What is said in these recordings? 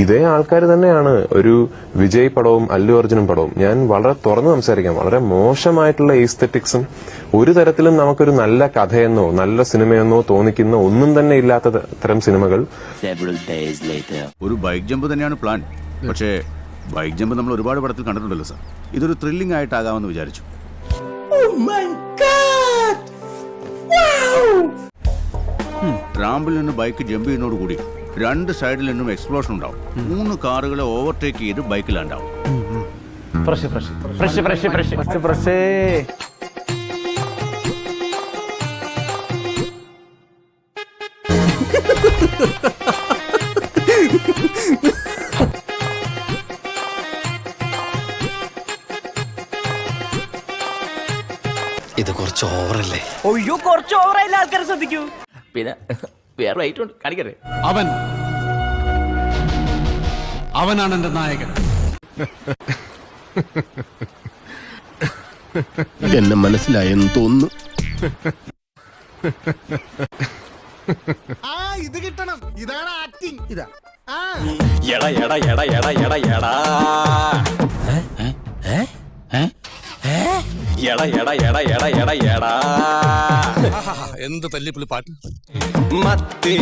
ഇതേ ആൾക്കാർ തന്നെയാണ് ഒരു വിജയ് പടവും അല്ലു അർജുനും പടവും. ഞാൻ വളരെ തുറന്നു സംസാരിക്കാം. വളരെ മോശമായിട്ടുള്ള ഈസ്തറ്റിക്സും ഒരു തരത്തിലും നമുക്കൊരു നല്ല കഥയെന്നോ നല്ല സിനിമയെന്നോ തോന്നിക്കുന്ന ഒന്നും തന്നെ ഇല്ലാത്ത തരം സിനിമകൾ. Several days later. ഒരു ബൈക്ക് ജമ്പ് തന്നെയാണ് പ്ലാൻ പക്ഷേ ബൈക്ക് ജമ്പ് നമ്മൾ ഒരുപാട് പടത്തിൽ കണ്ടിട്ടുണ്ടല്ലോ സാർ ഇതൊരു ത്രില്ലിംഗ് ആയിട്ടാകാമെന്ന് വിചാരിച്ചു. റാമ്പിൽ നിന്ന് ബൈക്ക് ജമ്പ് ചെയ്യുന്നതോട് കൂടി രണ്ട് സൈഡിൽ നിന്നും എക്സ്പ്ലോഷൻ ഉണ്ടാവും. മൂന്ന് കാറുകളെ ഓവർടേക്ക് ചെയ്ത് ഫ്രഷ് ഇത് കുറച്ച് ഓവറല്ലേ ഒയ്യോ കുറച്ച് ഓവറായില്ല ആൾക്കാരെ ശ്രദ്ധിക്കൂ. പിന്നെ വേറെ ഐറ്റം ഉണ്ട്. കാണിക്കട്ടെ. അവൻ. അവനാണ് എന്റെ നായകൻ. എന്നെ മനസ്സിലായെന്ന് തോന്നുന്നു. ആ ഇത് കിട്ടണം. ഇതാണ് ആക്ടിങ് ഇതാ. എടാ എടാ എടാ എടാ എടാ എടാ. എടാ എടാ എടാ എടാ എടാ എടാ. എന്ത് തല്ലിപ്പുള്ളി പാട്ട്? മത്തേ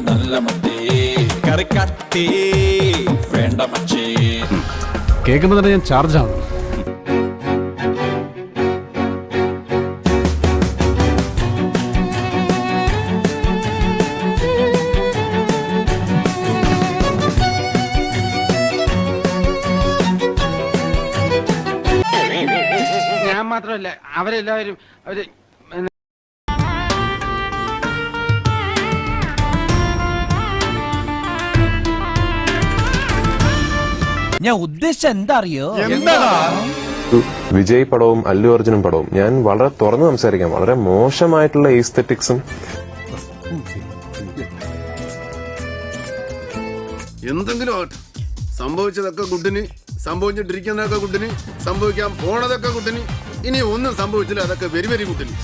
നല്ല മത്തേ. കറിക്കത്തേ വേണ്ട മച്ചേ. കേൾക്കുമ്പോ തന്നെ ഞാൻ ചാർജ് ആവുന്നു മാത്രമല്ല അവരെല്ലാവരും അവർ ഞാൻ ഉദ്ദേശിച്ച എന്താ അറിയോ വിജയ് പടവും അല്ലു അർജുനും പടവും. ഞാൻ വളരെ തുറന്ന് സംസാരിക്കാം. വളരെ മോശമായിട്ടുള്ള ഈസ്തറ്റിക്സും എന്തെങ്കിലും സംഭവിച്ചതൊക്കെ ഗുഡിന് സംഭവിച്ചിട്ടിരിക്കുന്നതൊക്കെ കുട്ടിന് സംഭവിക്കാൻ പോണതൊക്കെ കുട്ടിന്. ഇനി ഒന്നും സംഭവിച്ചില്ല അതൊക്കെ വെരി വെരി ഗുഡിന്